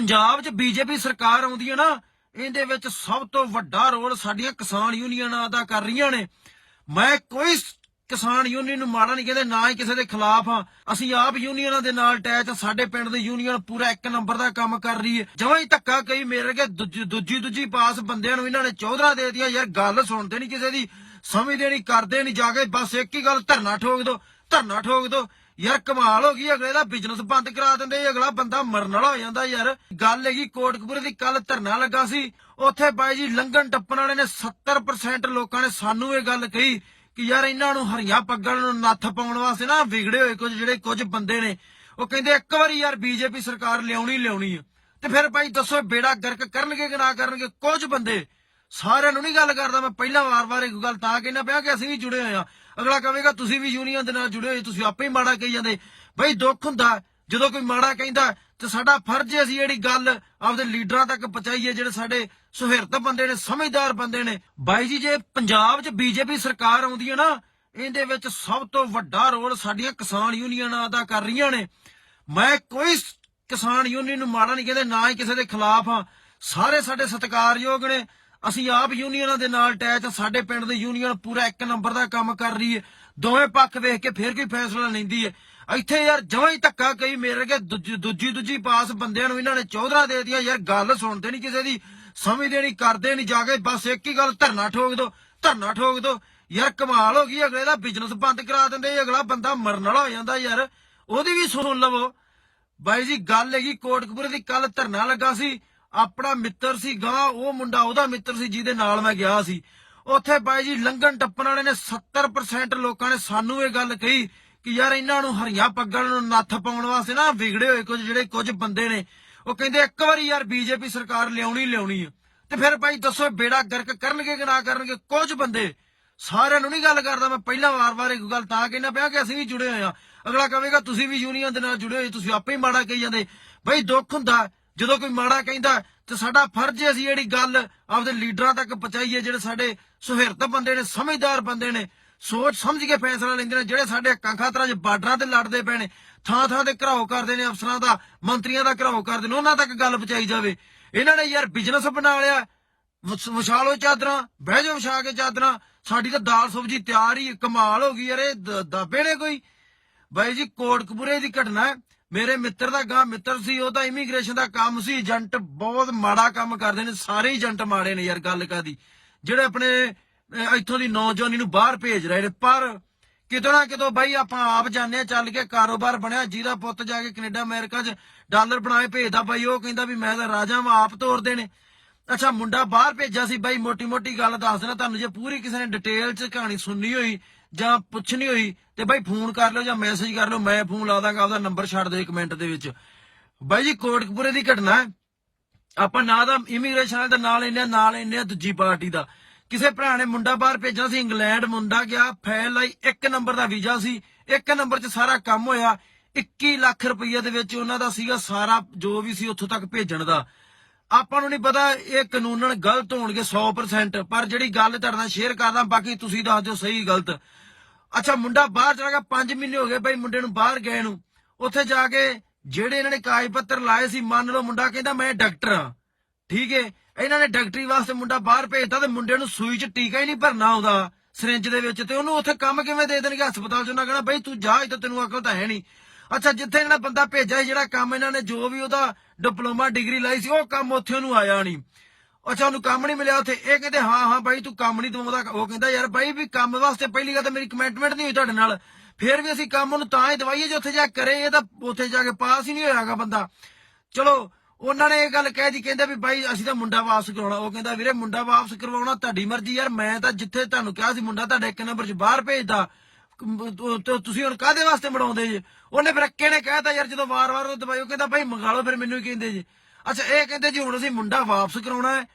ਪੰਜਾਬ 'ਚ ਬੀਜੇਪੀ ਸਰਕਾਰ ਆਉਂਦੀ ਹੈ ਨਾ, ਇਹਦੇ ਵਿੱਚ ਸਭ ਤੋਂ ਵੱਡਾ ਰੋਲ ਸਾਡੀਆਂ ਕਿਸਾਨ ਯੂਨੀਅਨਾਂ ਅਦਾ ਕਰ ਰਹੀਆਂ ਨੇ। ਮੈਂ ਕੋਈ ਕਿਸਾਨ ਯੂਨੀਅਨ ਨੂੰ ਮਾੜਾ ਨਹੀਂ ਕਹਿੰਦੇ, ਨਾ ਹੀ ਕਿਸੇ ਦੇ ਖਿਲਾਫ ਆ ਅਸੀਂ ਆਪ ਯੂਨੀਅਨਾਂ ਦੇ ਨਾਲ ਅਟੈਚ ਸਾਡੇ ਪਿੰਡ ਦੀ ਯੂਨੀਅਨ ਪੂਰਾ ਇੱਕ ਨੰਬਰ ਦਾ ਕੰਮ ਕਰ ਰਹੀ ਹੈ। ਜਮਾਂ ਹੀ ਧੱਕਾ ਕਈ ਮੇਰੇ ਕੇ ਦੂਜੀ ਦੂਜੀ ਦੂਜੀ ਪਾਸ ਬੰਦਿਆਂ ਨੂੰ ਇਹਨਾਂ ਨੇ ਚੌਧਰਾ ਦੇ ਦਿੱਤੀਆਂ, ਯਾਰ ਗੱਲ ਸੁਣਦੇ ਨਹੀਂ ਕਿਸੇ ਦੀ, ਸਮਝਦੇ ਨਹੀਂ ਕਰਦੇ ਨਹੀਂ ਜਾ ਕੇ ਬਸ ਇੱਕ ਹੀ ਗੱਲ, ਧਰਨਾ ਠੋਕ ਦੋ, ਧਰਨਾ ਠੋਕ ਦੋ। ਯਾਰ ਕਮਾਲ ਹੋ ਗਈ, ਅਗਲੇ ਦਾ ਬਿਜ਼ਨਸ ਬੰਦ ਕਰਾ ਦਿੰਦੇ, ਅਗਲਾ ਬੰਦਾ ਮਰਨ ਵਾਲਾ ਹੋ ਜਾਂਦਾ ਯਾਰ। ਗੱਲ ਹੈਗੀ ਕੋਟਕਪੂਰੇ ਦੀ ਕੱਲ ਧਰਨਾ ਲੱਗਾ ਸੀ। ਉੱਥੇ ਬਾਈ ਜੀ ਲੰਘਣ ਟੱਪਣ ਵਾਲੇ ਨੇ 70% ਲੋਕਾਂ ਨੇ ਸਾਨੂੰ ਇਹ ਗੱਲ ਕਹੀ ਕਿ ਯਾਰ ਇਹਨਾਂ ਨੂੰ ਹਰੀਆਂ ਪੱਗਾਂ ਨੂੰ ਨੱਥ ਪਾਉਣ ਵਾਸਤੇ ਨਾ ਵਿਗੜੇ ਹੋਏ ਕੁਝ, ਜਿਹੜੇ ਕੁਝ ਬੰਦੇ ਨੇ। ਉਹ ਕਹਿੰਦੇ ਇੱਕ ਵਾਰੀ ਯਾਰ ਬੀਜੇਪੀ ਸਰਕਾਰ ਲਿਆਉਣੀ ਲਿਆਉਣੀ ਆ। ਤੇ ਫਿਰ ਭਾਈ ਦੱਸੋ ਬੇੜਾ ਗਰਕ ਕਰਨਗੇ ਕਿ ਨਾ ਕਰਨਗੇ? ਕੁਝ ਬੰਦੇ ਸਾਰਿਆਂ ਨੂੰ ਨਹੀਂ ਗੱਲ ਕਰਦਾ, ਮੈਂ ਪਹਿਲਾਂ ਵਾਰ-ਵਾਰ ਇੱਕ ਗੱਲ ਤਾਂ ਕਹਿਣਾ ਪਿਆ ਕਿ ਅਸੀਂ ਵੀ ਜੁੜੇ ਹੋਏ ਆ ਅਗਲਾ ਕਹੇਗਾ ਤੁਸੀਂ ਵੀ ਯੂਨੀਅਨ ਦੇ ਨਾਲ ਜੁੜੇ ਹੋਏ ਤੁਸੀਂ ਆਪੇ ਹੀ ਮਾੜਾ ਕਹੀ ਜਾਂਦੇ। ਬਈ ਦੁੱਖ ਹੁੰਦਾ, ਜਦੋਂ ਕੋਈ ਮਾੜਾ ਕਹਿੰਦਾ, ਤੇ ਸਾਡਾ ਫਰਜ਼ ਹੈ ਅਸੀਂ ਜਿਹੜੀ ਗੱਲ ਆਪਦੇ ਲੀਡਰਾਂ ਤੱਕ ਪਹੁੰਚਾਈਏ, ਜਿਹੜੇ ਸਾਡੇ ਸੁਹਿਰਦ ਬੰਦੇ ਨੇ, ਸਮਝਦਾਰ ਬੰਦੇ ਨੇ। ਬਾਈ ਜੀ, ਜੇ ਪੰਜਾਬ 'ਚ ਬੀਜੇਪੀ ਸਰਕਾਰ ਆਉਂਦੀ ਹੈ ਨਾ, ਇਹਦੇ ਵਿੱਚ ਸਭ ਤੋਂ ਵੱਡਾ ਰੋਲ ਸਾਡੀਆਂ ਕਿਸਾਨ ਯੂਨੀਅਨਾਂ ਅਦਾ ਕਰ ਰਹੀਆਂ ਨੇ। ਮੈਂ ਕੋਈ ਕਿਸਾਨ ਯੂਨੀਅਨ ਨੂੰ ਮਾੜਾ ਨਹੀਂ ਕਹਿੰਦੇ, ਨਾ ਹੀ ਕਿਸੇ ਦੇ ਖਿਲਾਫ ਹਾਂ। ਸਾਰੇ ਸਾਡੇ ਸਤਿਕਾਰਯੋਗ ਨੇ। ਅਸੀਂ ਆਪ ਯੂਨੀਅਨਾਂ ਦੇ ਨਾਲ ਅਟੈਚ ਸਾਡੇ ਪਿੰਡ ਦੇ ਯੂਨੀਅਨ ਪੂਰਾ ਇੱਕ ਨੰਬਰ ਦਾ ਕੰਮ ਕਰ ਰਹੀ ਹੈ। ਦੋਵੇਂ ਪੱਖ ਵੇਖ ਕੇ ਫਿਰ ਕੋਈ ਫੈਸਲਾ ਲੈਂਦੀ ਹੈ। ਇੱਥੇ ਯਾਰ ਜਮਾਂ ਹੀ ਧੱਕਾ ਕਈ ਮੇਰੇ ਕੇ ਦੂਜੀ ਦੂਜੀ ਪਾਸ ਬੰਦਿਆਂ ਨੂੰ ਇਹਨਾਂ ਨੇ ਚੌਧਰਾ ਦੇ ਦਿੱਤੀਆਂ। ਯਾਰ ਗੱਲ ਸੁਣਦੇ ਨਹੀਂ ਕਿਸੇ ਦੀ, ਸਮਝਦੇ ਨਹੀਂ, ਕਰਦੇ ਨਹੀਂ, ਜਾ ਕੇ ਬਸ ਇੱਕ ਹੀ ਗੱਲ, ਧਰਨਾ ਠੋਕ ਦੋ, ਧਰਨਾ ਠੋਕ ਦੋ। ਯਾਰ ਕਮਾਲ ਹੋ ਗਈ, ਅਗਲੇ ਦਾ ਬਿਜ਼ਨਸ ਬੰਦ ਕਰਾ ਦਿੰਦੇ, ਅਗਲਾ ਬੰਦਾ ਮਰਨ ਵਾਲਾ ਹੋ ਜਾਂਦਾ ਯਾਰ। ਉਹਦੀ ਵੀ ਸੁਣ ਲਵੋ। ਬਾਈ ਜੀ, ਗੱਲ ਹੈਗੀ ਕੋਟਕਪੂਰੇ ਦੀ ਕੱਲ ਧਰਨਾ ਲੱਗਾ ਸੀ। ਆਪਣਾ ਮਿੱਤਰ ਸੀ ਗਾਂ, ਉਹ ਮੁੰਡਾ ਉਹਦਾ ਮਿੱਤਰ ਸੀ ਜਿਹਦੇ ਨਾਲ ਮੈਂ ਗਿਆ ਸੀ। ਉੱਥੇ ਬਾਈ ਜੀ ਲੰਘਣ ਟੱਪਣ ਵਾਲੇ ਨੇ 70% ਲੋਕਾਂ ਨੇ ਸਾਨੂੰ ਇਹ ਗੱਲ ਕਹੀ ਕਿ ਯਾਰ ਇਹਨਾਂ ਨੂੰ ਹਰੀਆਂ ਪੱਗਾਂ ਨੂੰ ਨੱਥ ਪਾਉਣ ਵਾਸਤੇ ਨਾ ਵਿਗੜੇ ਹੋਏ ਕੁਝ, ਜਿਹੜੇ ਕੁਝ ਬੰਦੇ ਨੇ। ਉਹ ਕਹਿੰਦੇ ਇੱਕ ਵਾਰੀ ਯਾਰ ਬੀਜੇਪੀ ਸਰਕਾਰ ਲਿਆਉਣੀ ਲਿਆਉਣੀ ਆ। ਤੇ ਫਿਰ ਭਾਈ ਦੱਸੋ ਬੇੜਾ ਗਰਕ ਕਰਨਗੇ ਕਿ ਨਾ ਕਰਨਗੇ? ਕੁਝ ਬੰਦੇ ਸਾਰਿਆਂ ਨੂੰ ਨਹੀਂ ਗੱਲ ਕਰਦਾ, ਮੈਂ ਪਹਿਲਾਂ ਵਾਰ-ਵਾਰ ਇੱਕ ਗੱਲ ਤਾਂ ਕਹਿਣਾ ਪਿਆ ਕਿ ਅਸੀਂ ਵੀ ਜੁੜੇ ਹੋਏ ਆ। ਅਗਲਾ ਕਹੇਗਾ, ਤੁਸੀਂ ਵੀ ਯੂਨੀਅਨ ਦੇ ਨਾਲ ਜੁੜੇ ਹੋਏ, ਤੁਸੀਂ ਆਪੇ ਹੀ ਮਾੜਾ ਕਹੀ ਜਾਂਦੇ। ਬਈ ਦੁੱਖ ਹੁੰਦਾ। ਜਦੋਂ ਕੋਈ ਮਾੜਾ ਕਹਿੰਦਾ, ਤੇ ਸਾਡਾ ਫਰਜ਼ ਹੈ ਅਸੀਂ ਜਿਹੜੀ ਗੱਲ ਆਪਦੇ ਲੀਡਰਾਂ ਤੱਕ ਪਹੁੰਚਾਈਏ, ਜਿਹੜੇ ਸਾਡੇ ਸੁਹਿਰਦ ਬੰਦੇ ਨੇ, ਸਮਝਦਾਰ ਬੰਦੇ ਨੇ, ਸੋਚ ਸਮਝ ਕੇ ਫੈਸਲਾ ਲੈਂਦੇ ਨੇ, ਜਿਹੜੇ ਸਾਡੇ ਹੱਕਾਂ ਖਾਤਰਾਂ 'ਚ ਬਾਰਡਰਾਂ ਤੇ ਲੜਦੇ ਪਏ ਨੇ, ਥਾਂ ਥਾਂ ਤੇ ਘਰਾਓ ਕਰਦੇ ਨੇ, ਅਫਸਰਾਂ ਦਾ, ਮੰਤਰੀਆਂ ਦਾ ਘਰਾਓ ਕਰਦੇ ਨੇ, ਉਹਨਾਂ ਤੱਕ ਗੱਲ ਪਹੁੰਚਾਈ ਜਾਵੇ। ਇਹਨਾਂ ਨੇ ਯਾਰ ਬਿਜ਼ਨਸ ਬਣਾ ਲਿਆ, ਵਸ- ਵਿਛਾਲੋ ਚਾਦਰਾਂ, ਬਹਿ ਜਾਓ ਵਿਛਾ ਕੇ ਚਾਦਰਾਂ, ਸਾਡੀ ਤਾਂ ਦਾਲ ਸਬਜੀ ਤਿਆਰ ਹੀ, ਕਮਾਲ ਹੋ ਗਈ ਯਾਰ, ਇਹ ਦਾਬੇ ਨੇ ਕੋਈ। ਬਾਈ ਜੀ, ਕੋਟਕਪੂਰੇ ਦੀ ਘਟਨਾ ਹੈ। ਮੇਰੇ ਮਿੱਤਰ ਦਾ ਗਾਂ ਮਿੱਤਰ ਸੀ, ਉਹ ਤਾਂ ਇਮੀਗ੍ਰੇਸ਼ਨ ਦਾ ਕੰਮ ਸੀ, ਏਜੰਟ ਬਹੁਤ ਮਾੜਾ ਕੰਮ ਕਰਦੇ ਨੇ, ਸਾਰੇ ਏਜੰਟ ਮਾੜੇ ਨੇ ਯਾਰ ਗੱਲ ਕਾਦੀ ਜਿਹੜੇ ਆਪਣੇ ਇੱਥੋਂ ਦੀ ਨੌਜਵਾਨੀ ਨੂੰ ਬਾਹਰ ਭੇਜ ਰਹੇ ਨੇ, ਪਰ ਕਿਤੋਂ ਨਾ ਕਿਤੋਂ ਬਾਈ ਆਪਾਂ ਆਪ ਜਾਣਦੇ ਹਾਂ, ਚੱਲ ਕੇ ਕਾਰੋਬਾਰ ਬਣਿਆ, ਜਿਹਦਾ ਪੁੱਤ ਜਾ ਕੇ ਕੈਨੇਡਾ, ਅਮਰੀਕਾ 'ਚ ਡਾਲਰ ਬਣਾਏ, ਭੇਜਦਾ ਬਾਈ, ਉਹ ਕਹਿੰਦਾ ਵੀ ਮੈਂ ਤਾਂ ਰਾਜਾ ਮੈਂ ਆਪ ਤੋਰਦੇ ਨੇ। ਅੱਛਾ, ਮੁੰਡਾ ਬਾਹਰ ਭੇਜਿਆ ਸੀ ਬਾਈ ਮੋਟੀ ਮੋਟੀ ਗੱਲ ਦੱਸ ਦੇਣਾ ਤੁਹਾਨੂੰ, ਜੇ ਪੂਰੀ ਕਿਸੇ ਨੇ ਡਿਟੇਲ 'ਚ ਕਹਾਣੀ ਸੁਣਨੀ ਹੋਈ ਜਾਂ ਪੁੱਛ ਪੁੱਛਣੀ ਹੋਈ ਤੇ ਬਾਈ ਫੋਨ ਕਰ ਲਿਓ ਜਾਂ ਮੈਸੇਜ ਕਰ ਲਓ, ਮੈਂ ਫੋਨ ਲਾ ਦਾਂਗਾ ਉਹਦਾ ਨੰਬਰ ਛੱਡ ਦਿਓ ਕਮੈਂਟ ਦੇ ਵਿੱਚ। ਬਾਈ ਜੀ, ਕੋਟਕਪੂਰੇ ਦੀ ਘਟਨਾ ਹੈ। ਆਪਾਂ ਨਾ ਤਾਂ ਇਮੀਗ੍ਰੇਸ਼ਨ ਵਾਲੇ ਦਾ, ਨਾਲ ਇੰਨੇ ਨਾਲ ਇੰਨੇ ਦੂਜੀ ਪਾਰਟੀ ਦਾ। ਕਿਸੇ ਭਰਾ ਨੇ ਮੁੰਡਾ ਬਾਹਰ ਭੇਜਣਾ ਸੀ, ਇੰਗਲੈਂਡ ਮੁੰਡਾ ਗਿਆ, ਫੈਲ ਲਈ ਇੱਕ ਨੰਬਰ ਦਾ ਵੀਜ਼ਾ ਸੀ, ਇੱਕ ਨੰਬਰ 'ਚ ਸਾਰਾ ਕੰਮ ਹੋਇਆ। 21 ਲੱਖ ਰੁਪਈਆ ਦੇ ਵਿੱਚ ਉਹਨਾਂ ਦਾ ਸੀਗਾ ਸਾਰਾ, ਜੋ ਵੀ ਸੀ ਉੱਥੋਂ ਤੱਕ ਭੇਜਣ ਦਾ। ਆਪਾਂ ਨੂੰ ਨਹੀਂ ਪਤਾ ਇਹ ਕਾਨੂੰਨਨ ਗਲਤ ਹੋਣਗੇ 100% ਪਰ ਜਿਹੜੀ ਗੱਲ ਤੁਹਾਡੇ ਨਾਲ ਸ਼ੇਅਰ ਕਰਦਾ, ਬਾਕੀ ਤੁਸੀਂ ਦੱਸ ਦਿਓ ਸਹੀ ਗਲਤ। ਅੱਛਾ ਮੁੰਡਾ ਬਾਹਰ ਚਲਾ ਗਿਆ 5 ਮਹੀਨੇ ਹੋ ਗਏ ਬਈ ਮੁੰਡੇ ਨੂੰ ਬਾਹਰ ਗਏ ਨੂੰ। ਉੱਥੇ ਜਾ ਕੇ ਜਿਹੜੇ ਇਹਨਾਂ ਨੇ ਕਾਗਜ਼ ਪੱਤਰ ਲਾਏ ਸੀ ਮੰਨ ਲਓ ਮੁੰਡਾ ਕਹਿੰਦਾ ਮੈਂ ਡਾਕਟਰ ਆ ਠੀਕ ਹੈ ਇਹਨਾਂ ਨੇ ਡਾਕਟਰੀ ਵਾਸਤੇ ਮੁੰਡਾ ਬਾਹਰ ਭੇਜਤਾ ਤੇ ਮੁੰਡੇ ਨੂੰ ਸੂਈ 'ਚ ਟੀਕਾ ਹੀ ਨਹੀਂ ਭਰਨਾ ਆਉਂਦਾ ਸਿਰਿੰਜ ਦੇ ਵਿੱਚ ਤੇ ਉਹਨੂੰ ਉੱਥੇ ਕੰਮ ਕਿਵੇਂ ਦੇ ਦੇਣਗੇ? ਹਸਪਤਾਲ 'ਚ ਉਹਨਾਂ ਕਹਿਣਾ ਬਈ ਤੂੰ ਜਾ ਇੱਥੇ ਤੈਨੂੰ ਅਕਲ ਤਾਂ ਹੈ ਨਹੀਂ। ਅੱਛਾ ਜਿੱਥੇ ਇਹਨਾਂ ਨੇ ਬੰਦਾ ਭੇਜਿਆ ਸੀ, ਜਿਹੜਾ ਕੰਮ ਇਹਨਾਂ ਨੇ ਜੋ ਵੀ ਉਹਦਾ ਡਿਪਲੋਮਾ ਡਿਗਰੀ ਲਾਈ ਸੀ ਉਹ ਕੰਮ ਉੱਥੇ ਉਹਨੂੰ ਆਇਆ ਨਹੀਂ। ਅੱਛਾ, ਉਹਨੂੰ ਕੰਮ ਨਹੀਂ ਮਿਲਿਆ ਉੱਥੇ। ਇਹ ਕਹਿੰਦੇ, ਹਾਂ ਹਾਂ, ਬਾਈ, ਤੂੰ ਕੰਮ ਨਹੀਂ ਦਵਾਉਂਦਾ। ਉਹ ਕਹਿੰਦਾ, ਯਾਰ ਬਾਈ, ਵੀ ਕੰਮ ਵਾਸਤੇ ਪਹਿਲੀ ਗੱਲ ਤਾਂ ਮੇਰੀ ਕਮਿਟਮੈਂਟ ਨਹੀਂ ਹੋਈ ਤੁਹਾਡੇ ਨਾਲ। ਫਿਰ ਵੀ ਅਸੀਂ ਕੰਮ ਉਹਨੂੰ ਤਾਂ ਹੀ ਦਵਾਈਏ ਜੇ ਉੱਥੇ ਜਾ ਕੇ ਕਰੇ। ਇਹ ਤਾਂ ਉੱਥੇ ਜਾ ਕੇ ਪਾਸ ਹੀ ਨਹੀਂ ਹੋਇਆਗਾ ਬੰਦਾ। ਚਲੋ, ਉਹਨਾਂ ਨੇ ਇਹ ਗੱਲ ਕਹਿ ਦੀ ਕਹਿੰਦੇ ਵੀ ਬਾਈ, ਅਸੀਂ ਤਾਂ ਮੁੰਡਾ ਵਾਪਸ ਕਰਾਉਣਾ। ਉਹ ਕਹਿੰਦਾ, ਵੀਰੇ, ਮੁੰਡਾ ਵਾਪਸ ਕਰਵਾਉਣਾ ਤੁਹਾਡੀ ਮਰਜ਼ੀ ਯਾਰ। ਮੈਂ ਤਾਂ ਜਿੱਥੇ ਤੁਹਾਨੂੰ ਕਿਹਾ ਸੀ, ਮੁੰਡਾ ਤੁਹਾਡੇ ਇੱਕ ਨੰਬਰ 'ਚ ਬਾਹਰ ਭੇਜਦਾ। ਤੁਸੀਂ ਹੁਣ ਕਾਦੇ ਵਾਸਤੇ ਬਣਾਉਂਦੇ ਜੇ? ਉਹਨੇ ਫਿਰ ਅੱਕੇ ਨੇ ਕਹਿਤਾ ਯਾਰ ਜਦੋਂ ਵਾਰ-ਵਾਰ ਉਹ ਦਵਾਈ, ਉਹ ਕਹਿੰਦਾ ਭਾਈ ਮੰਗਾ ਲਓ, ਫਿਰ ਮੈਨੂੰ ਹੀ ਕਹਿੰਦੇ ਜੀ। ਅੱਛਾ, ਇਹ ਕਹਿੰਦੇ ਜੀ ਹੁਣ ਅਸੀਂ ਮੁੰਡਾ ਵਾਪਸ ਕਰਾਉਣਾ ਹੈ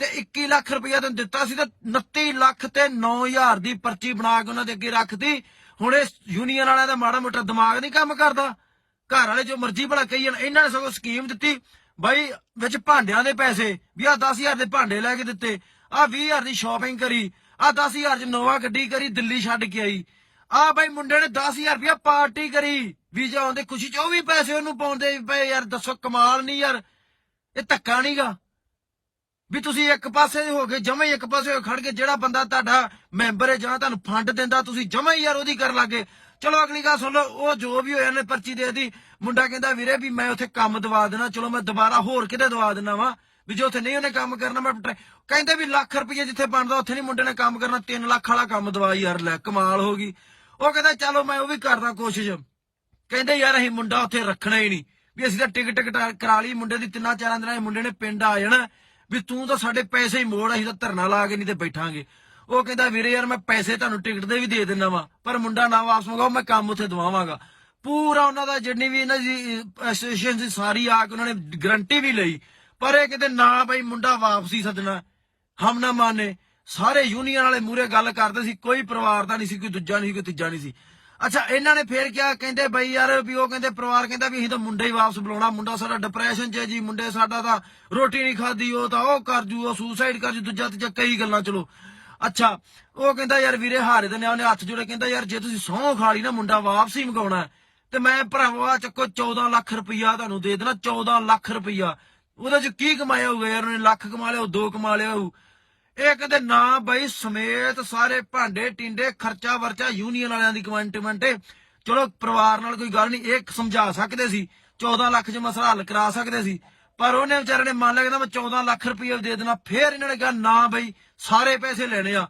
ਤੇ 21 ਲੱਖ ਰੁਪਇਆ ਤੈਨੂੰ ਦਿੱਤਾ ਸੀ ਤੇ 29 ਲੱਖ ਤੇ 9000 ਦੀ ਪਰਚੀ ਬਣਾ ਕੇ ਉਹਨਾਂ ਦੇ ਅੱਗੇ ਰੱਖਤੀ। ਹੁਣ ਇਹ ਯੂਨੀਅਨ ਵਾਲਿਆਂ ਦਾ ਮਾੜਾ ਮੋਟਾ ਦਿਮਾਗ ਨਹੀਂ ਕੰਮ ਕਰਦਾ। ਘਰ ਵਾਲੇ ਜੋ ਮਰਜ਼ੀ ਭਲਾ ਕਹੀ ਜਾਣ, ਇਹਨਾਂ ਨੇ ਸਗੋਂ ਸਕੀਮ ਦਿੱਤੀ, ਬਾਈ ਵਿੱਚ ਭਾਂਡਿਆਂ ਦੇ ਪੈਸੇ, ਵੀ ਆ 10000 ਦੇ ਭਾਂਡੇ ਲੈ ਕੇ ਦਿੱਤੇ ਆ 20000 ਦੀ ਸ਼ਾਪਿੰਗ ਕਰੀ ਆ 10000 ਚ ਨੋਵਾ ਗੱਡੀ ਕਰੀ, ਦਿੱਲੀ ਛੱਡ ਕੇ ਆਈ। ਆ ਬਾਈ ਮੁੰਡੇ ਨੇ 10000 ਰੁਪਇਆ ਪਾਰਟੀ ਕਰੀ, ਵੀਜ਼ਾ ਆਉਂਦੇ ਖੁਸ਼ੀ ਚ ਉਹ ਵੀ ਪੈਸੇ ਉਹਨੂੰ ਪਾਉਂਦੇ ਪਏ, ਯਾਰ ਦੱਸੋ ਕਮਾਲ ਨਹੀਂ ਯਾਰ। ਇਹ ਧੱਕਾ ਨਹੀਂਗਾ। ਵੀ ਤੁਸੀਂ ਇੱਕ ਪਾਸੇ ਹੋ ਕੇ ਜਮੇ ਇੱਕ ਪਾਸੇ ਹੋ ਕੇ ਖੜ ਕੇ ਜਿਹੜਾ ਬੰਦਾ ਤੁਹਾਡਾ ਮੈਂਬਰ ਹੈ, ਜਾਂ ਤੁਹਾਨੂੰ ਫੰਡ ਦਿੰਦਾ, ਤੁਸੀਂ ਜਮੇ ਯਾਰ ਉਹਦੀ ਕਰ ਲੱਗੇ ਚਲੋ ਅਗਲੀ ਗੱਲ ਸੁਣ ਲਓ, ਉਹ ਜੋ ਵੀ ਹੋਇਆ ਨੇ ਪਰਚੀ ਦੇ ਦੀ ਮੁੰਡਾ ਕਹਿੰਦਾ, ਵੀਰੇ ਵੀ ਮੈਂ ਉੱਥੇ ਕੰਮ ਦਵਾ ਦੇਣਾ ਚਲੋ ਮੈਂ ਦੁਬਾਰਾ ਹੋਰ ਕਿਤੇ ਦਵਾ ਦੇਣਾ ਵਾ। ਵੀ ਜੇ ਉੱਥੇ ਨਹੀਂ ਉਹਨੇ ਕੰਮ ਕਰਨਾ, ਮੈਂ ਟਰਾਈ- ਕਹਿੰਦੇ ਵੀ ਲੱਖ ਰੁਪਏ ਜਿੱਥੇ ਬਣਦਾ, ਉੱਥੇ ਨਹੀਂ ਮੁੰਡੇ ਨੇ ਕੰਮ ਕਰਨਾ। 3 ਲੱਖ ਵਾਲਾ ਕੰਮ ਦਵਾ ਯਾਰ, ਲੈ, ਕਮਾਲ ਹੋ ਗਈ। ਉਹ ਕਹਿੰਦਾ, ਚਲੋ ਮੈਂ ਉਹ ਵੀ ਕਰਦਾ ਕੋਸ਼ਿਸ਼। ਕਹਿੰਦੇ, ਯਾਰ ਅਸੀਂ ਮੁੰਡਾ ਉੱਥੇ ਰੱਖਣਾ ਹੀ ਨਹੀਂ। ਵੀ ਅਸੀਂ ਤਾਂ ਟਿਕਟ ਕਰਾ ਲਈ, ਮੁੰਡੇ ਦੀ ਤਿੰਨਾਂ ਚਾਰਾਂ ਦਿਨਾਂ 'ਚ ਮੁੰਡੇ ਨੇ ਪਿੰਡ ਆ ਜਾਣਾ। ਵੀ ਤੂੰ ਤਾਂ ਸਾਡੇ ਪੈਸੇ ਹੀ ਮੋੜ, ਅਸੀਂ ਤਾਂ ਧਰਨਾ ਲਾ ਕੇ ਨਹੀਂ ਤੇ ਬੈਠਾਂਗੇ। ਉਹ ਕਹਿੰਦਾ, ਵੀਰੇ ਯਾਰ, ਮੈਂ ਪੈਸੇ ਤੁਹਾਨੂੰ ਟਿਕਟ ਦੇ ਵੀ ਦੇ ਦਿੰਦਾ ਵਾ, ਪਰ ਮੁੰਡਾ ਨਾ ਵਾਪਸ ਮੰਗਾਓ, ਮੈਂ ਕੰਮ ਉੱਥੇ ਦਵਾਵਾਂਗਾ। ਪੂਰਾ ਉਹਨਾਂ ਦਾ ਜਿੰਨੀ ਵੀ ਇਹਨਾਂ ਦੀ ਐਸੋਸੀਏਸ਼ਨ ਸੀ, ਸਾਰੀ ਆ ਕੇ ਉਹਨਾਂ ਨੇ ਗਰੰਟੀ ਵੀ ਲਈ। ਪਰ ਇਹ ਕਿਤੇ ਨਾ ਬਈ ਮੁੰਡਾ ਵਾਪਸੀ ਸੱਦਣਾ, ਹਮ ਨਾ ਮਾਨੇ। ਸਾਰੇ ਯੂਨੀਅਨ ਵਾਲੇ ਮੂਰੇ ਗੱਲ ਕਰਦੇ ਸੀ, ਕੋਈ ਪਰਿਵਾਰ ਦਾ ਨਹੀਂ ਸੀ, ਕੋਈ ਦੂਜਾ ਨਹੀਂ ਸੀ, ਕੋਈ ਤੀਜਾ ਨਹੀਂ ਸੀ। ਅੱਛਾ, ਇਹਨਾਂ ਨੇ ਫੇਰ ਕਿਹਾ, ਕਹਿੰਦੇ ਬਈ ਯਾਰ ਵੀ ਉਹ ਕਹਿੰਦੇ ਪਰਿਵਾਰ ਕਹਿੰਦਾ ਵੀ ਅਸੀਂ ਤਾਂ ਮੁੰਡੇ ਹੀ ਵਾਪਸ ਬੁਲਾਉਣਾ, ਮੁੰਡਾ ਸਾਡਾ ਡਿਪਰੈਸ਼ਨ 'ਚ ਹੈ ਜੀ, ਮੁੰਡੇ ਸਾਡਾ ਤਾਂ ਰੋਟੀ ਨਹੀਂ ਖਾਦੀ ਉਹ ਤਾਂ ਉਹ ਕਰ ਜੂ, ਉਹ ਸੁਸਾਈਡ ਕਰ ਜੂ, ਦੂਜਾ ਤੀਜਾ ਕਈ ਗੱਲਾਂ, ਚਲੋ। ਅੱਛਾ, ਉਹ ਕਹਿੰਦਾ ਯਾਰ ਵੀਰੇ ਹਾਰੇ ਦੇ ਨੇ ਉਹਨੇ ਹੱਥ ਜੋੜੇ, ਕਹਿੰਦਾ ਯਾਰ ਜੇ ਤੁਸੀਂ ਸਹੁੰ ਖਾ ਲਈ ਨਾ, ਮੁੰਡਾ ਵਾਪਸ ਹੀ ਮੰਗਾਉਣਾ ਤੇ ਮੈਂ ਭਰਾਵਾ ਚੱਕੋ 14 ਲੱਖ ਰੁਪਈਆ ਤੁਹਾਨੂੰ ਦੇ ਦੇਣਾ 14 ਲੱਖ ਰੁਪਈਆ। ਉਹਦੇ ਚ ਕੀ ਕਮਾਇਆ ਹੋਊਗਾ ਯਾਰ, ਉਹਨੇ ਲੱਖ ਕਮਾ ਲਿਆ, ਉਹ ਦੋ ਕਮਾ ਲਿਆ ਹੋਊ। ਇਹ ਕਹਿੰਦੇ ਨਾ ਬਈ, ਸਮੇਤ ਸਾਰੇ ਭਾਂਡੇ, ਟਿੰਡੇ, ਖਰਚਾ ਵਰਚਾ ਯੂਨੀਅਨ ਵਾਲਿਆਂ ਦੀ ਕਮੈਂਟਮੈਂਟ ਚਲੋ, ਪਰਿਵਾਰ ਨਾਲ ਕੋਈ ਗੱਲ ਨਹੀਂ, ਇਹ ਸਮਝਾ ਸਕਦੇ ਸੀ। 14 ਲੱਖ ਚ ਮਸਲਾ ਹੱਲ ਕਰਾ ਸਕਦੇ ਸੀ। ਪਰ ਉਹਨੇ ਵਿਚਾਰੇ ਨੇ ਮੰਨ ਲਿਆ ਕਹਿੰਦਾ, ਮੈਂ 14 ਲੱਖ ਰੁਪਏ ਦੇ ਦੇਣਾ ਫੇਰ ਇਹਨਾਂ ਨੇ ਕਿਹਾ, ਨਾ ਬਈ, ਸਾਰੇ ਪੈਸੇ ਲੈਣੇ ਆ।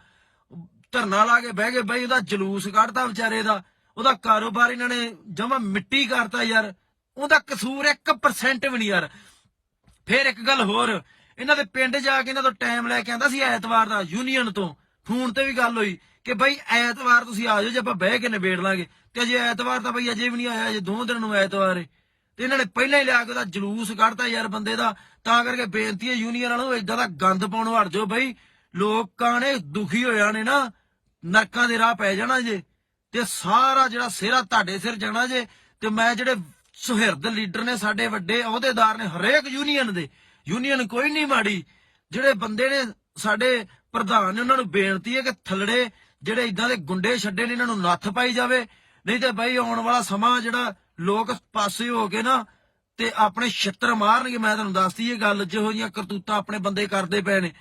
ਧਰਨਾ ਲਾ ਕੇ ਬਹਿ ਗਏ, ਬਈ, ਉਹਦਾ ਜਲੂਸ ਕੱਢਤਾ ਵਿਚਾਰੇ ਦਾ। ਉਹਦਾ ਕਾਰੋਬਾਰ ਇਹਨਾਂ ਨੇ ਜਮਾ ਮਿੱਟੀ ਕਰਤਾ ਯਾਰ। ਉਹਦਾ ਕਸੂਰ 1% ਵੀ ਨਹੀਂ ਯਾਰ। ਫੇਰ ਇੱਕ ਗੱਲ ਹੋਰ ਇਹਨਾਂ ਦੇ ਪਿੰਡ ਜਾ ਕੇ ਇਹਨਾਂ ਤੋਂ ਟਾਈਮ ਲੈ ਕੇ ਆਂਦਾ ਸੀ ਐਤਵਾਰ ਦਾ ਯੂਨੀਅਨ ਤੋਂ। ਫੋਨ ਤੇ ਵੀ ਗੱਲ ਹੋਈ ਕਿ ਬਈ ਐਤਵਾਰ ਤੁਸੀਂ ਆ ਜਾਓ, ਜੇ ਆਪਾਂ ਬਹਿ ਕੇ ਨਿਬੇੜ ਲਾਂਗੇ। ਤੇ ਅਜੇ ਐਤਵਾਰ ਤਾਂ ਬਈ ਅਜੇ ਵੀ ਨਹੀਂ ਆਇਆ, ਅਜੇ ਦੋ ਦਿਨ ਨੂੰ ਐਤਵਾਰ ਏ। ਤੇ ਇਹਨਾਂ ਨੇ ਪਹਿਲਾਂ ਹੀ ਲਿਆ ਕੇ ਉਹਦਾ ਜਲੂਸ ਕੱਢਤਾ ਯਾਰ ਬੰਦੇ ਦਾ। ਤਾਂ ਕਰਕੇ ਬੇਨਤੀ ਹੈ ਯੂਨੀਅਨ ਵਾਲਿਆਂ ਨੂੰ ਇਦਾਂ ਦਾ ਗੰਦ ਪਾਉਣੋਂ ਹਟ ਜਾਓ ਬਈ। ਲੋਕਾਂ ਨੇ ਦੁਖੀ ਹੋ ਜਾਣੇ ਨਾ, ਨਰਕਾਂ ਦੇ ਰਾਹ ਪੈ ਜਾਣਾ ਜੇ। ਤੇ ਸਾਰਾ ਜਿਹੜਾ ਸਿਹਰਾ ਤੁਹਾਡੇ ਸਿਰ ਜਾਣਾ ਜੇ। ਤੇ ਮੈਂ ਜਿਹੜੇ ਸੁਹਿਰਦ ਲੀਡਰ ਨੇ ਸਾਡੇ ਵੱਡੇ ਅਹੁਦੇਦਾਰ ਨੇ, ਹਰੇਕ ਯੂਨੀਅਨ ਦੇ ਯੂਨੀਅਨ ਕੋਈ ਨਹੀਂ ਮਾੜੀ। ਜਿਹੜੇ ਬੰਦੇ ਨੇ ਸਾਡੇ ਪ੍ਰਧਾਨ ਨੇ ਉਹਨਾਂ ਨੂੰ ਬੇਨਤੀ ਹੈ ਕਿ ਥੱਲੜੇ ਜਿਹੜੇ ਇਦਾਂ ਦੇ ਗੁੰਡੇ ਛੱਡੇ ਨੇ, ਇਹਨਾਂ ਨੂੰ ਨੱਥ ਪਾਈ ਜਾਵੇ। ਨਹੀਂ ਤੇ ਬਈ ਆਉਣ ਵਾਲਾ ਸਮਾਂ ਜਿਹੜਾ ਲੋਕ ਪਾਸੇ ਹੋ ਕੇ ਨਾ ਤੇ ਆਪਣੇ ਛਿੱਤਰ ਮਾਰਨਗੇ, ਮੈਂ ਤੁਹਾਨੂੰ ਦੱਸਦੀ ਇਹ ਗੱਲ, ਜਿਹੋ ਜੀਆਂ ਕਰਤੂਤਾਂ ਆਪਣੇ ਬੰਦੇ ਕਰਦੇ ਪਏ ਨੇ।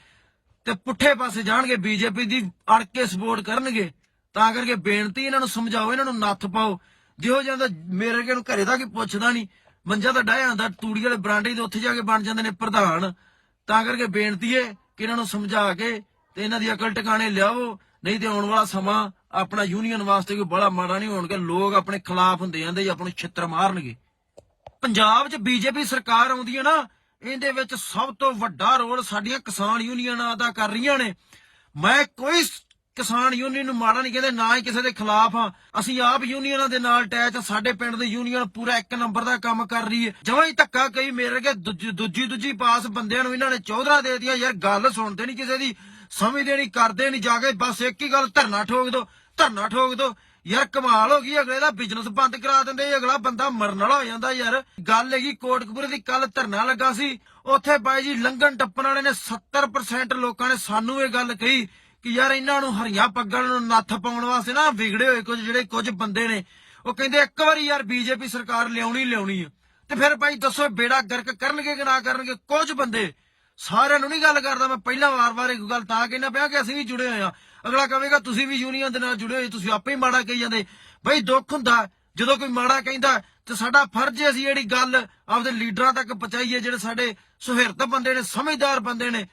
ਤੇ ਪੁੱਠੇ ਪਾਸੇ ਜਾਣਗੇ, ਬੀਜੇਪੀ ਦੀ ਅੜ ਕੇ ਸਪੋਰਟ ਕਰਨਗੇ। ਤਾਂ ਕਰਕੇ ਬੇਨਤੀ ਇਹਨਾਂ ਨੂੰ ਸਮਝਾਓ, ਇਹਨਾਂ ਨੂੰ ਨੱਥ ਪਾਓ। ਜਿਹੋ ਜਿਹਾ ਮੇਰੇ ਵਰਗੇ ਘਰੇ ਦਾ ਕੀ ਪੁੱਛਦਾ ਨਹੀਂ। ਮੰਜਾ ਤਾਂ ਡਾਇਆ ਹੁੰਦਾ, ਤੂੜੀ ਵਾਲੇ ਬਰਾਂਡੇ ਦੇ ਉੱਥੇ ਜਾ ਕੇ ਬਣ ਜਾਂਦੇ ਨੇ ਪ੍ਰਧਾਨ। ਤਾਂ ਕਰਕੇ ਬੇਨਤੀ ਹੈ ਕਿ ਇਹਨਾਂ ਨੂੰ ਸਮਝਾ ਕੇ ਤੇ ਇਹਨਾਂ ਦੀ ਅਕਲ ਟਿਕਾਣੇ ਲਿਆਵੋ ਨਹੀਂ ਤੇ ਆਉਣ ਵਾਲਾ ਸਮਾਂ ਆਪਣਾ ਯੂਨੀਅਨ ਵਾਸਤੇ ਕੋਈ ਬੜਾ ਮਾੜਾ ਨਹੀਂ ਹੋਣਗੇ, ਲੋਕ ਆਪਣੇ ਖਿਲਾਫ ਹੁੰਦੇ ਜਾਂਦੇ ਜਾਂ ਆਪਣੇ ਛਿੱਤਰ ਮਾਰਨਗੇ। ਪੰਜਾਬ 'ਚ ਬੀਜੇਪੀ ਸਰਕਾਰ ਆਉਂਦੀ ਹੈ ਨਾ, ਇਹਦੇ ਵਿੱਚ ਸਭ ਤੋਂ ਵੱਡਾ ਰੋਲ ਸਾਡੀਆਂ ਕਿਸਾਨ ਯੂਨੀਅਨਾਂ ਅਦਾ ਕਰ ਰਹੀਆਂ ਨੇ। ਮੈਂ ਕੋਈ ਕਿਸਾਨ ਯੂਨੀਅਨ ਨੂੰ ਮਾੜਾ ਨਹੀਂ ਕਹਿੰਦੇ, ਨਾ ਹੀ ਕਿਸੇ ਦੇ ਖਿਲਾਫ ਆ ਅਸੀਂ ਆਪ ਯੂਨੀਅਨਾਂ ਦੇ ਨਾਲ ਅਟੈਚ ਸਾਡੇ ਪਿੰਡ ਦੀ ਯੂਨੀਅਨ ਪੂਰਾ ਇੱਕ ਨੰਬਰ ਦਾ ਕੰਮ ਕਰ ਰਹੀ ਹੈ। ਜਮਾਂ ਹੀ ਧੱਕਾ ਕਈ ਮੇਰੇ ਕੇ ਦੂਜੀ ਦੂਜੀ ਪਾਸ ਬੰਦਿਆਂ ਨੂੰ ਇਹਨਾਂ ਨੇ ਚੌਧਰਾ ਦੇ ਦਿੱਤੀਆਂ, ਯਾਰ ਗੱਲ ਸੁਣਦੇ ਨਹੀਂ ਕਿਸੇ ਦੀ ਸਮਝਦੇ ਨਹੀਂ, ਕਰਦੇ ਨਹੀਂ, ਜਾ ਕੇ ਬਸ ਇੱਕ ਹੀ ਗੱਲ, ਧਰਨਾ ਠੋਕ ਦੋ, ਧਰਨਾ ਠੋਕ ਦੋ। ਯਾਰ ਕਮਾਲ ਹੋ ਗਈ, ਅਗਲੇ ਦਾ ਬਿਜ਼ਨਸ ਬੰਦ ਕਰਾ ਦਿੰਦੇ, ਅਗਲਾ ਬੰਦਾ ਮਰਨ ਵਾਲਾ ਹੋ ਜਾਂਦਾ ਯਾਰ। ਗੱਲ ਹੈਗੀ ਕੋਟਕਪੂਰੇ ਦੀ ਕੱਲ ਧਰਨਾ ਲੱਗਾ ਸੀ, ਉੱਥੇ ਬਾਈ ਜੀ ਲੰਘਣ ਟੱਪਣ ਵਾਲੇ ਨੇ 70% ਲੋਕਾਂ ਨੇ ਸਾਨੂੰ ਇਹ ਗੱਲ ਕਹੀ ਕਿ ਯਾਰ ਇਹਨਾਂ ਨੂੰ ਹਰੀਆਂ ਪੱਗਾਂ ਨੂੰ ਨੱਥ ਪਾਉਣ ਵਾਸਤੇ ਨਾ ਵਿਗੜੇ ਹੋਏ ਕੁਝ, ਜਿਹੜੇ ਕੁਝ ਬੰਦੇ ਨੇ। ਉਹ ਕਹਿੰਦੇ ਇੱਕ ਵਾਰੀ ਯਾਰ ਬੀਜੇਪੀ ਸਰਕਾਰ ਲਿਆਉਣੀ ਲਿਆਉਣੀ ਆ। ਤੇ ਫਿਰ ਭਾਈ ਦੱਸੋ ਬੇੜਾ ਗਰਕ ਕਰਨਗੇ ਕਿ ਨਾ ਕਰਨਗੇ? ਕੁਝ ਬੰਦੇ ਸਾਰਿਆਂ ਨੂੰ ਨਹੀਂ ਗੱਲ ਕਰਦਾ, ਮੈਂ ਪਹਿਲਾਂ ਵਾਰ-ਵਾਰ ਇੱਕ ਗੱਲ ਤਾਂ ਕਹਿਣਾ ਪਿਆ ਕਿ ਅਸੀਂ ਵੀ ਜੁੜੇ ਹੋਏ ਆ। ਅਗਲਾ ਕਹੇਗਾ, ਤੁਸੀਂ ਵੀ ਯੂਨੀਅਨ ਦੇ ਨਾਲ ਜੁੜੇ ਹੋਏ, ਤੁਸੀਂ ਆਪੇ ਹੀ ਮਾੜਾ ਕਹੀ ਜਾਂਦੇ। ਬਈ ਦੁੱਖ ਹੁੰਦਾ, ਜਦੋਂ ਕੋਈ ਮਾੜਾ ਕਹਿੰਦਾ, ਤੇ ਸਾਡਾ ਫਰਜ਼ ਹੈ ਅਸੀਂ ਜਿਹੜੀ ਗੱਲ ਆਪਦੇ ਲੀਡਰਾਂ ਤੱਕ ਪਹੁੰਚਾਈਏ, ਜਿਹੜੇ ਸਾਡੇ ਸੁਹਿਰਦ ਬੰਦੇ ਨੇ, ਸਮਝਦਾਰ ਬੰਦੇ ਨੇ।